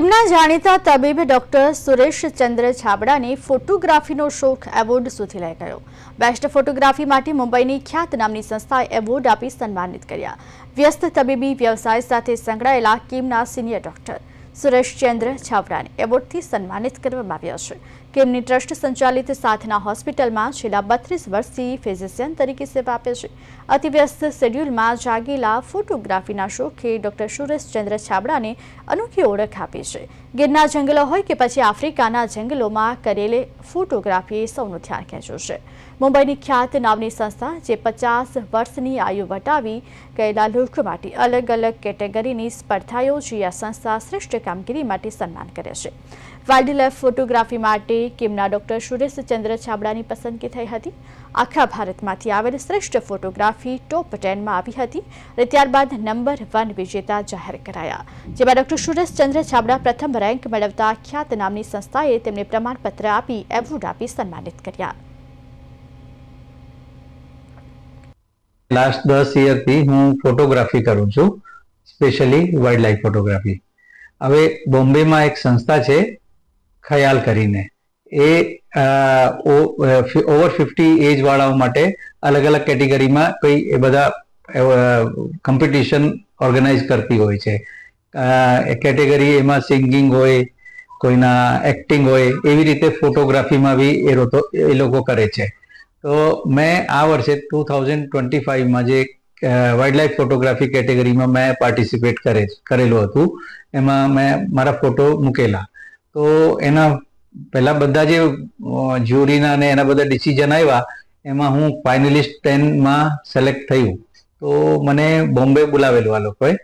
કિમના જાણીતા તબીબ ડોક્ટર સુરેશ ચંદ્ર છાબડાને ફોટોગ્રાફીનો શોખ એવોર્ડ સુધી લઈ ગયો. બેસ્ટ ફોટોગ્રાફી માટે મુંબઈની ખ્યાત નામની સંસ્થાએ એવોર્ડ આપી સન્માનિત કર્યા. વ્યસ્ત તબીબી વ્યવસાય સાથે સંકળાયેલા કિમના સિનિયર ડોક્ટર સુરેશ ચંદ્ર છાબડાને એવોર્ડથી સન્માનિત કરવામાં આવ્યા છે. કિમની ટ્રસ્ટ સંચાલિત સાધના હોસ્પિટલમાં છેલ્લા બત્રીસ વર્ષથી ફિઝિશિયન તરીકે સેવા આપે છે. અતિવ્યસ્ત શેડ્યુલમાં જાગેલા ફોટોગ્રાફીના શોખે ડોક્ટર સુરેશચંદ્ર છાબડાને અનોખી ઓળખ આપી છે. ગીરના જંગલો હોય કે પછી આફ્રિકાના જંગલોમાં કરેલી ફોટોગ્રાફીએ સૌનું ધ્યાન ખેંચ્યું છે. મુંબઈની ખ્યાત નામની સંસ્થા જે પચાસ વર્ષની આયુ વટાવી ગયેલા લોકો માટે અલગ અલગ કેટેગરીની સ્પર્ધા યોજી આ સંસ્થા શ્રેષ્ઠ કામગીરી માટે સન્માન કરે છે. વાઇલ્ડ લાઈફ ફોટોગ્રાફી માટે કિમના ડોક્ટર સુરેશચંદ્ર છાબડાની પસંદગી થઈ હતી? આખા ભારતમાંથી આવેલ શ્રેષ્ઠ ફોટોગ્રાફી ટોપ ટેનમાં આવી હતી અને ત્યારબાદ નંબર વન વિજેતા જાહેર કરાયા. જેમાં ડોક્ટર સુરેશચંદ્ર છાબડા પ્રથમ રેન્ક મેળવતા ખ્યાત નામની સંસ્થાએ તેમને પ્રમાણપત્ર આપી એવોર્ડ આપી સન્માનિત કર્યા. લાસ્ટ દસ યરથી હું ફોટોગ્રાફી કરું છું, સ્પેશિયલી વાઇલ્ડ લાઈફ ફોટોગ્રાફી હવે બોમ્બેમાં એક સંસ્થા છે, ખયાલ કરીને. એ ઓવર ફિફ્ટી એજ વાળાઓ માટે અલગ અલગ કેટેગરીમાં કોઈ એ બધા કોમ્પિટિશન ઓર્ગેનાઇઝ કરતી હોય છે. કેટેગરી એમાં સિંગિંગ હોય, કોઈના એક્ટિંગ હોય, એવી રીતે ફોટોગ્રાફીમાં બી એ એ લોકો કરે છે. તો મેં આ વર્ષે ટુ થાઉઝન્ડ ટ્વેન્ટી ફાઇવમાં જે વાઇલ્ડ લાઈફ ફોટોગ્રાફી કેટેગરીમાં મેં પાર્ટિસિપેટ કરે, કરેલું હતું. એમાં મેં મારા ફોટો મૂકેલા. તો એના પહેલા બધા જે જ્યુરીના અને એના બધા ડિસિઝન આવ્યા, એમાં હું ફાઇનલિસ્ટ ટેનમાં સિલેક્ટ થયું. તો મને બોમ્બે બોલાવેલું આ લોકોએ.